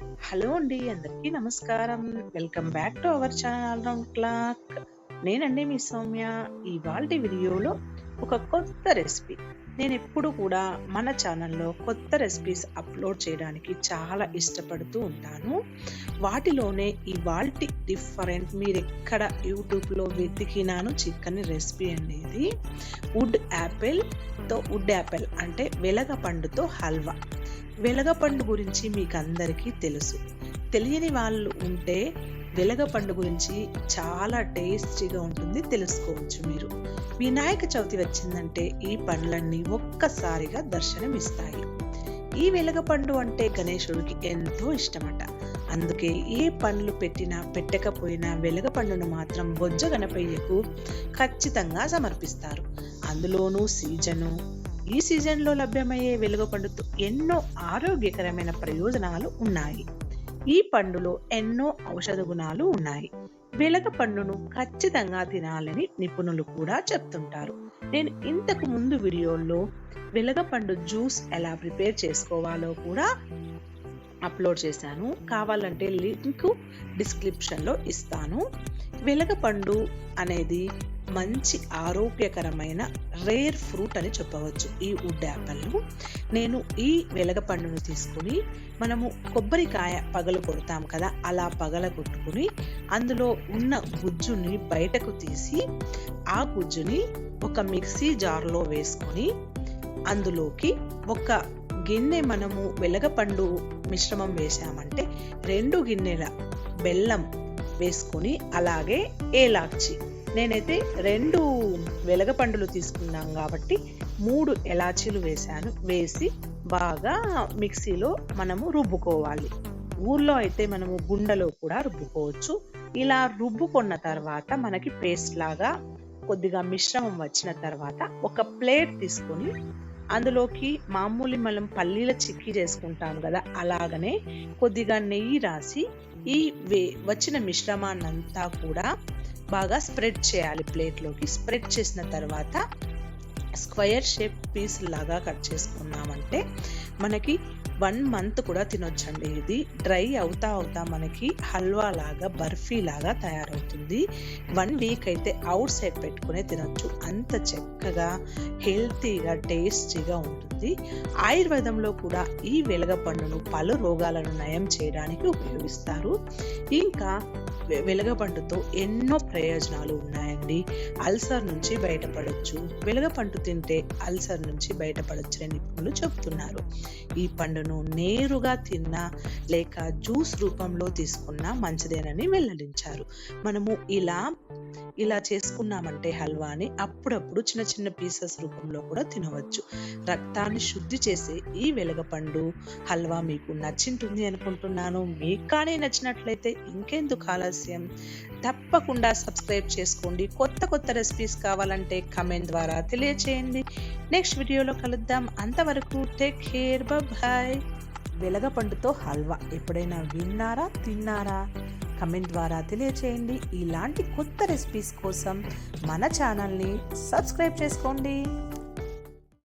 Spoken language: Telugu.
హలో అండి అందరికీ నమస్కారం. Welcome back to our channel round clock. నేనండి మీ సౌమ్య. ఇవాళ వీడియోలో ఒక కొత్త రెసిపీ. నేను ఎప్పుడు కూడా మన ఛానల్లో కొత్త రెసిపీస్ అప్లోడ్ చేయడానికి చాలా ఇష్టపడుతూ ఉంటాను. వాటిలోనే ఇవాళ డిఫరెంట్ మీరు ఎక్కడ యూట్యూబ్లో వెతికినాను చిక్కని రెసిపీ అనేది వుడ్ యాపిల్తో వుడ్ యాపిల్ అంటే వెలగ పండుతో హల్వా. వెలగపండు గురించి మీకు అందరికీ తెలుసు. తెలియని వాళ్ళు ఉంటే వెలగపండు గురించి చాలా టేస్టీగా ఉంటుంది తెలుసుకోవచ్చు మీరు. వినాయక చవితి వచ్చిందంటే ఈ పండ్లన్నీ ఒక్కసారిగా దర్శనమిస్తాయి. ఈ వెలగపండు అంటే గణేశుడికి ఎంతో ఇష్టమట. అందుకే ఏ పండ్లు పెట్టినా పెట్టకపోయినా వెలగపండును మాత్రం బొజ్జ గణపయ్యకు ఖచ్చితంగా సమర్పిస్తారు. అందులోనూ సీజను ఈ సీజన్లో లభ్యమయ్యే వెలుగపండుతో ఎన్నో ఆరోగ్యకరమైన ప్రయోజనాలు ఉన్నాయి. ఈ పండులో ఎన్నో ఔషధ గుణాలు ఉన్నాయి. వెలగ పండును ఖచ్చితంగా తినాలని నిపుణులు కూడా చెప్తుంటారు. నేను ఇంతకు ముందు వీడియోలో వెలగపండు జ్యూస్ ఎలా ప్రిపేర్ చేసుకోవాలో కూడా అప్లోడ్ చేశాను. కావాలంటే లింక్ డిస్క్రిప్షన్లో ఇస్తాను. వెలగపండు అనేది మంచి ఆరోగ్యకరమైన రేర్ ఫ్రూట్ అని చెప్పవచ్చు. ఈ వుడ్ యాపిల్ నేను ఈ వెలగపండును తీసుకుని మనము కొబ్బరికాయ పగలు కొడతాం కదా అలా పగల కొట్టుకుని అందులో ఉన్న గుజ్జుని బయటకు తీసి ఆ గుజ్జుని ఒక మిక్సీ జార్లో వేసుకొని అందులోకి ఒక గిన్నె మనము వెలగపండు మిశ్రమం వేసామంటే రెండు గిన్నెల బెల్లం వేసుకొని అలాగే ఏలాక్చి నేనైతే రెండు వెలగపండులు తీసుకున్నాం కాబట్టి మూడు ఎలాచీలు వేశాను. వేసి బాగా మిక్సీలో మనము రుబ్బుకోవాలి. ఊర్లో అయితే మనము గుండెలో కూడా రుబ్బుకోవచ్చు. ఇలా రుబ్బుకున్న తర్వాత మనకి పేస్ట్ లాగా కొద్దిగా మిశ్రమం వచ్చిన తర్వాత ఒక ప్లేట్ తీసుకొని అందులోకి మామూలు మనం పల్లీల చిక్కీ చేసుకుంటాం కదా అలాగనే కొద్దిగా నెయ్యి రాసి ఈ వే వచ్చిన మిశ్రమాన్నంతా కూడా బాగా స్ప్రెడ్ చేయాలి ప్లేట్లోకి స్ప్రెడ్ చేసిన తర్వాత స్క్వయర్ షేప్ పీస్ లాగా కట్ చేసుకున్నామంటే మనకి వన్ మంత్ కూడా తినొచ్చండి. ఇది డ్రై అవుతా అవుతా మనకి హల్వా లాగా బర్ఫీ లాగా తయారవుతుంది. వన్ వీక్ అయితే అవుట్ సైడ్ పెట్టుకునే తినొచ్చు. అంత చక్కగా హెల్తీగా టేస్టీగా ఉంటుంది. ఆయుర్వేదంలో కూడా ఈ వెలగపండును పలు రోగాలను నయం చేయడానికి ఉపయోగిస్తారు. ఇంకా వెలగపండుతో ఎన్నో ప్రయోజనాలు ఉన్నాయండి. అల్సర్ నుంచి బయటపడవచ్చు వెలగపండు తింటే అల్సర్ నుంచి బయటపడచ్చు అని నిపుణులు చెబుతున్నారు. ఈ పండును నేరుగా తిన్నా లేక జ్యూస్ రూపంలో తీసుకున్నా మంచిదేనని వెల్లడించారు. మనము ఇలా ఇలా చేసుకున్నామంటే హల్వాని అప్పుడప్పుడు చిన్న చిన్న పీసెస్ రూపంలో కూడా తినవచ్చు. రక్తాన్ని శుద్ధి చేసే ఈ వెలగపండు హల్వా మీకు నచ్చింటుంది అనుకుంటున్నాను. మీకు కానీ నచ్చినట్లయితే ఇంకెందుకు ఆలస్యం? తప్పకుండా సబ్స్క్రైబ్ చేసుకోండి. కొత్త కొత్త రెసిపీస్ కావాలంటే కమెంట్ ద్వారా తెలియచేయండి. నెక్స్ట్ వీడియోలో కలుద్దాం. అంతవరకు టేక్ కేర్. బాయ్ వెలగపండుతో హల్వా. ఎప్పుడైనా విన్నారా తిన్నారా? కమెంట్ ద్వారా తెలియచేయండి. ఇలాంటి కొత్త రెసిపీస్ కోసం మన ఛానల్ని సబ్స్క్రైబ్ చేసుకోండి.